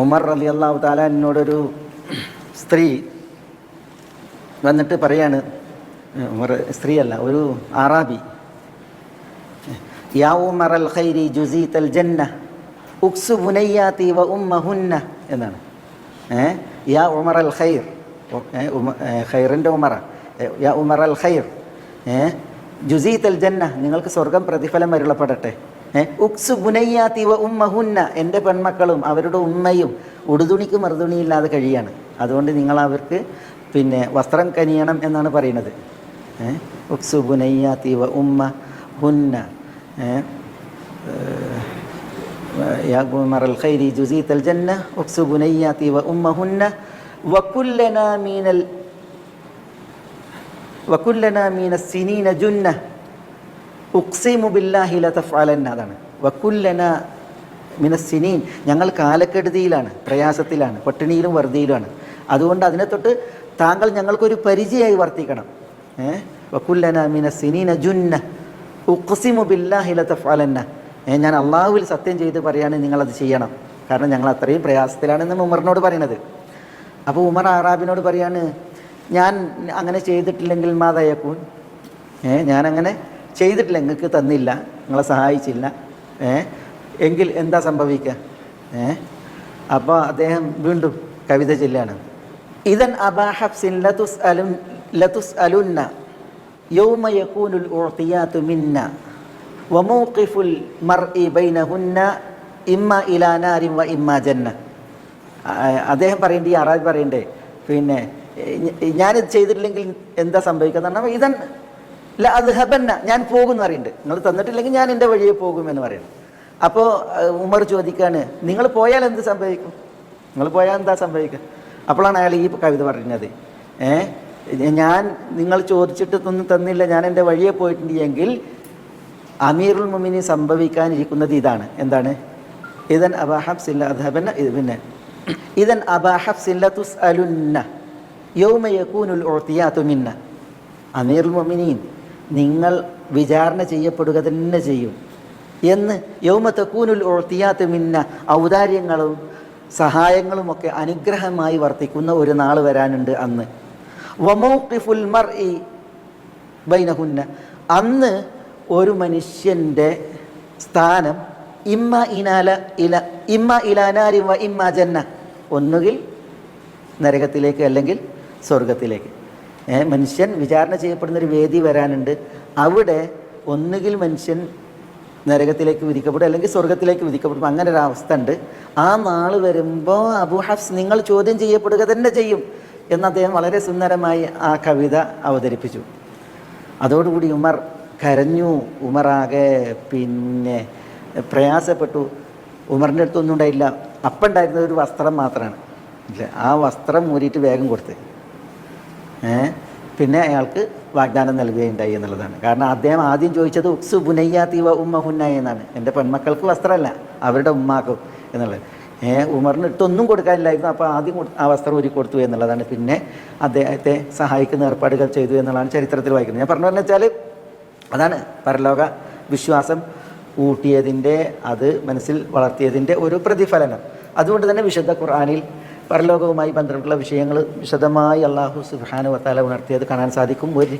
ഉമർ അലി അള്ളാഹു താലാനോടൊരു സ്ത്രീ വന്നിട്ട് പറയാണ് ഉമർ സ്ത്രീയല്ല ഒരു ആറാബി യാ ഉമർ അൽ ഖൈരി ജുസീത് അൽ ജന്ന ഉക്സു ബുനയ്യാത്തി വ ഉമ്മഹുന്ന എന്നാണ്. യാ ഉമർ അൽ ഖൈർ ഖൈറിന്റെ ഉമറ. യാ ഉമർ അൽ ഖൈർ ജുസീത് ജന്ന നിങ്ങൾക്ക് സ്വർഗം പ്രതിഫലം അരുളപ്പെടട്ടെ. ഉക്സു ബുനയ്യാത്തിവ ഉമ്മഹുന്ന. എന്റെ പെൺമക്കളും അവരുടെ ഉമ്മയും ഉടുതുണിക്ക് മറുതുണിയില്ലാതെ കഴിയാണ്. അതുകൊണ്ട് നിങ്ങൾ അവർക്ക് പിന്നെ വസ്ത്രം കനിയണം എന്നാണ് പറയുന്നത്. ഉക്സു ബുനയ്യാത്തിവ ഉമ്മ ഹുന്ന മറൽ ഖൈരി ജുസീത്തൽ ജന്ന. ഉക്സു ബുനയ്യാത്തിവ ഉമ്മ ഹുന്ന വക്കുല്ലന മീനൽ വക്കുല്ലന മീന സിനീന ജുന്ന. ഉക്സിമു ബില്ലാഹി അതാണ്. വക്കുല്ലന മിനസ്സിനീൻ. ഞങ്ങൾ കാലക്കെടുതിയിലാണ് പ്രയാസത്തിലാണ് പട്ടിണിയിലും വറുതിയിലുമാണ്. അതുകൊണ്ട് അതിനെ തൊട്ട് താങ്കൾ ഞങ്ങൾക്കൊരു പരിചയമായി വർത്തിക്കണം. ഏ? വക്കുല്ലന മിനസ്സിനീന ജുന്ന. ഉക്സിമു ബില്ലാഹി ലതഫ്അലന്ന ഏ ഞാൻ അള്ളാഹുവിൽ സത്യം ചെയ്ത് പറയാണ് നിങ്ങളത് ചെയ്യണം. കാരണം ഞങ്ങൾ അത്രയും പ്രയാസത്തിലാണെന്ന് ഉമറിനോട് പറയണത്. അപ്പോൾ ഉമർ ആറാബിനോട് പറയാണ് ഞാൻ അങ്ങനെ ചെയ്തിട്ടില്ലെങ്കിൽ മാതയക്കൂൻ ഏ ഞാനങ്ങനെ ചെയ്തിട്ടില്ല നിങ്ങൾക്ക് തന്നില്ല നിങ്ങളെ സഹായിച്ചില്ല. എങ്കിൽ എന്താ സംഭവിക്കുക ഏ? അപ്പോൾ അദ്ദേഹം വീണ്ടും കവിത ചൊല്ലാണ്. ഇതൻ അബാഹബ്സിൻ ലതുസ് അലുൻ ലതുസ് അലുന്ന യൗമ ഓർത്തിയാത്തുമിന്ന ഉഅ്തിയാതു മിന്ന ഇ ബൈന ബൈനഹുന്ന ഇമ്മ ഇലാ നാരിൻ വ ഇമ്മ ജന്ന. അദ്ദേഹം പറയണ്ടേ അറാബി പറയണ്ടേ? പിന്നെ ഞാനിത് ചെയ്തിട്ടില്ലെങ്കിൽ എന്താ സംഭവിക്കുക എന്ന് ഇതൻ ല അത് ഹബന്ന ഞാൻ പോകും എന്ന് പറയുന്നുണ്ട് നിങ്ങൾ തന്നിട്ടില്ലെങ്കിൽ ഞാൻ എന്റെ വഴിയെ പോകും എന്ന് പറയുന്നു അപ്പോൾ ഉമർ ചോദിക്കാണ് നിങ്ങൾ പോയാൽ എന്ത് സംഭവിക്കും? നിങ്ങൾ പോയാൽ എന്താ സംഭവിക്കുക? അപ്പോഴാണ് അയാൾ ഈ കവിത പറയുന്നത് ഏ ഞാൻ നിങ്ങൾ ചോദിച്ചിട്ട് ഒന്നും തന്നില്ല ഞാൻ എന്റെ വഴിയെ പോയിട്ടുണ്ട് എങ്കിൽ അമീറുൽ മുമിനി സംഭവിക്കാനിരിക്കുന്നത് ഇതാണ്. എന്താണ്? ഇതൻ അബാഹബ് സില്ല ഇത് പിന്നെ. ഇതൻ അബാഹബ് സില്ല തുസ് അലുന്ന യൗമ യകൂനുൽ തുമിന്ന മിന്ന അമീറുൽ മുമിനീൻ നിങ്ങൾ വിചാരണ ചെയ്യപ്പെടുക തന്നെ ചെയ്യും. എന്ന് യൗമത്തക്കൂനുൽ തക്കൂനുൽ ഉഅ്തിയാതു മിന്ന ഔദാര്യങ്ങളും സഹായങ്ങളുമൊക്കെ അനുഗ്രഹമായി വർത്തിക്കുന്ന ഒരു നാൾ വരാനുണ്ട് അന്ന്. വമൗഖിഫുൽ മർഇ ബൈനഹുന്ന. അന്ന് ഒരു മനുഷ്യന്റെ സ്ഥാനം ഇമ്മ ഇനാല ഇല ഇമ്മ ഇലാനാരി വ ഇമ്മ ജന്ന. ഒന്നുകിൽ നരകത്തിലേക്ക് അല്ലെങ്കിൽ സ്വർഗത്തിലേക്ക് മനുഷ്യൻ വിചാരണ ചെയ്യപ്പെടുന്ന ഒരു വേദി വരാനുണ്ട്. അവിടെ ഒന്നുകിൽ മനുഷ്യൻ നരകത്തിലേക്ക് വിധിക്കപ്പെടും അല്ലെങ്കിൽ സ്വർഗത്തിലേക്ക് വിധിക്കപ്പെടും. അങ്ങനെ ഒരു അവസ്ഥ ഉണ്ട് ആ നാൾ വരുമ്പോൾ അബു ഹഫ്സ് നിങ്ങൾ ചോദ്യം ചെയ്യപ്പെടുക തന്നെ ചെയ്യും എന്ന് അദ്ദേഹം വളരെ സുന്ദരമായി ആ കവിത അവതരിപ്പിച്ചു. അതോടുകൂടി ഉമർ കരഞ്ഞു. ഉമറാകെ പിന്നെ പ്രയാസപ്പെട്ടു. ഉമറിന്റെ അടുത്തൊന്നും ഉണ്ടായില്ല. അപ്പം ഉണ്ടായിരുന്ന ഒരു വസ്ത്രം മാത്രമാണ് ആ വസ്ത്രം മൂരിയിട്ട് വേഗം കൊടുത്ത്. പിന്നെ അയാൾക്ക് വാഗ്ദാനം നൽകുകയുണ്ടായി എന്നുള്ളതാണ്. കാരണം അദ്ദേഹം ആദ്യം ചോദിച്ചത് ഉക്സു ബുനയ്യാത്തി വ ഉമ്മ ഹുന്നായി എന്നാണ്. എന്റെ പെൺമക്കൾക്ക് വസ്ത്രമല്ല അവരുടെ ഉമ്മാക്കും എന്നുള്ളത്. ഉമറിന് ഇട്ടൊന്നും കൊടുക്കാനില്ലായിരുന്നു. അപ്പോൾ ആദ്യം ആ വസ്ത്രം ഒരു കൊടുത്തു എന്നുള്ളതാണ്. പിന്നെ അദ്ദേഹത്തെ സഹായിക്കുന്ന ഏർപ്പാടുകൾ ചെയ്തു എന്നുള്ളതാണ് ചരിത്രത്തിൽ വായിക്കുന്നത്. ഞാൻ പറഞ്ഞു വെച്ചാൽ അതാണ് പരലോക വിശ്വാസം ഊട്ടിയതിന്റെ അത് മനസ്സിൽ വളർത്തിയതിന്റെ ഒരു പ്രതിഫലനം. അതുകൊണ്ട് തന്നെ വിശുദ്ധ ഖുർആാനിൽ പരലോകവുമായി ബന്ധപ്പെട്ടുള്ള വിഷയങ്ങൾ വിശദമായി അള്ളാഹു സുഹാനുവത്താല ഉണർത്തിയത് കാണാൻ സാധിക്കും. ഒരു